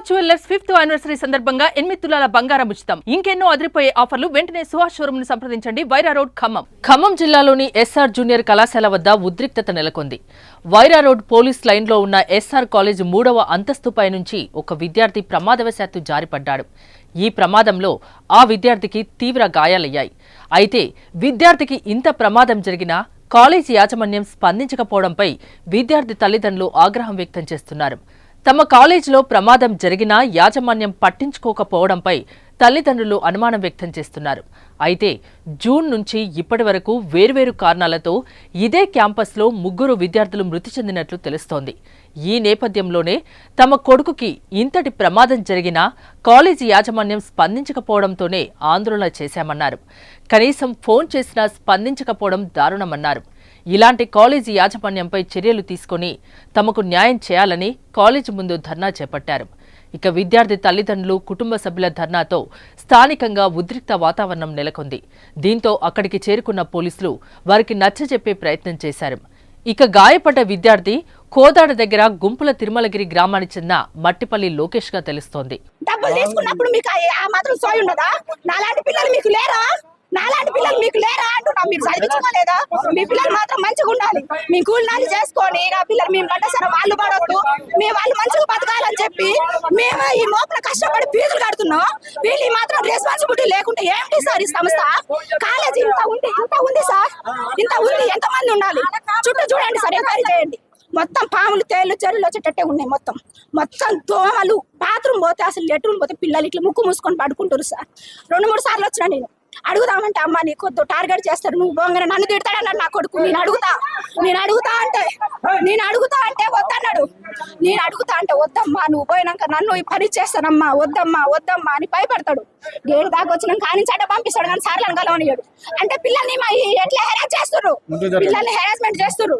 Suhas jewellers fifth anniversary సందర్భంగా ఎనిమిది తులాల బంగారం ఉచితం. ఇంకెన్నో అదిరిపోయే ఆఫర్లు వెంటనే సుహాస్ షోరూమ్ను సంప్రదించండి. వైరా రోడ్ ఖమ్మం. ఖమ్మం జిల్లాలోని ఎస్ఆర్ జూనియర్ కళాశాల వద్ద ఉద్రిక్తత నెలకొంది. వైరా రోడ్ పోలీస్ లైన్లో ఉన్న ఎస్ఆర్ కాలేజ్ మూడవ అంతస్తుపై నుంచి ఒక విద్యార్థి ప్రమాదవశాత్తు జారిపడ్డాడు. ఈ ప్రమాదంలో ఆ విద్యార్థికి తీవ్ర గాయాలయ్యాయి. అయితే విద్యార్థికి ఇంత ప్రమాదం జరిగినా కాలేజీ యాజమాన్యం స్పందించకపోవడంపై విద్యార్థి తల్లిదండ్రులు ఆగ్రహం వ్యక్తం చేస్తున్నారు. తమ కాలేజీలో ప్రమాదం జరిగినా యాజమాన్యం పట్టించుకోకపోవడంపై తల్లిదండ్రులు అనుమానం వ్యక్తం చేస్తున్నారు. అయితే జూన్ నుంచి ఇప్పటి వరకు వేర్వేరు కారణాలతో ఇదే క్యాంపస్లో ముగ్గురు విద్యార్థులు మృతి చెందినట్లు తెలుస్తోంది. ఈ నేపథ్యంలోనే తమ కొడుకుకి ఇంతటి ప్రమాదం జరిగినా కాలేజీ యాజమాన్యం స్పందించకపోవడంతోనే ఆందోళన చేశామన్నారు. కనీసం ఫోన్ చేసినా స్పందించకపోవడం దారుణమన్నారు. ఇలాంటి కాలేజీ యాజమాన్యంపై చర్యలు తీసుకొని తమకు న్యాయం చేయాలని కాలేజీ ముందు ధర్నా చేపట్టారు. ఇక విద్యార్థి తల్లిదండ్రులు కుటుంబ సభ్యుల ధర్నాతో స్థానికంగా ఉద్రిక్త వాతావరణం నెలకొంది. దీంతో అక్కడికి చేరుకున్న పోలీసులు వారికి నచ్చజెప్పే ప్రయత్నం చేశారు. ఇక గాయపడ్డ విద్యార్థి కోదాడ దగ్గర గుంపుల తిరుమలగిరి గ్రామానికి చెందిన మట్టిపల్లి లోకేష్గా తెలుస్తోంది. డబ్బులు తీసుకున్నప్పుడు మీకు ఆ- మాత్రం సోయి ఉండదా? నాలాంటి పిల్లలు మీకు లేరా? నాలాంటి పిల్లలు మీకు లేరా? మీరు చదివించుకోలేదా మీ పిల్లలు మాత్రం మంచిగా ఉండాలి. మీ కూలినాలు చేసుకొని నా పిల్లలు మేము పడ్డ సరే వాళ్ళు పడవద్దు మీ వాళ్ళు మంచిగా బతకాలని చెప్పి మేము ఈ లోపల కష్టపడి ఫీజులు కడుతున్నాం. వీళ్ళు ఈ మాత్రం రెస్పాన్సిబిలిటీ లేకుంటే ఏంటి సార్ ఈ సంస్థ? కాలేజీ ఇంత ఉంది ఇంత ఉంది సార్. ఇంత ఉంది ఎంతమంది ఉండాలి? చుట్టూ చూడండి సార్ ఎంక్వైరీ చేయండి. మొత్తం పాములు తేళ్ళు చెరువులు వచ్చేటట్టే ఉన్నాయి మొత్తం. మొత్తం దోమలు బాత్రూమ్ పోతే అసలు లెట్రూమ్ పోతే పిల్లలు ఇట్లా ముక్కు మూసుకొని పడుకుంటారు సార్. రెండు మూడు సార్లు వచ్చినా నేను. అడుగుదామంటే అమ్మ నీ కొద్దు టార్గెట్ చేస్తారు నువ్వు బొంగర నన్ను తిడతాడన్నాడు నా కొడుకు. నేను అడుగుతా నేను అడుగుతా అంటే నేను అడుగుతా అంటే వద్దన్నాడు. నేను అడుగుతా అంటే వద్దమ్మా నువ్వు పోయినాక నన్ను ఈ పని చేస్తానమ్మా వద్దమ్మా వద్దమ్మా అని భయపడతాడు. గేడు దాకా వచ్చినాక కానీ చట్ట పంపిస్తాడు కానీ సార్లను కలవనియాడు అంటే పిల్లల్ని మా ఈ ఎట్లా హెరాస్ చేస్తున్నారు పిల్లల్ని హెరాస్మెంట్ చేస్తున్నారు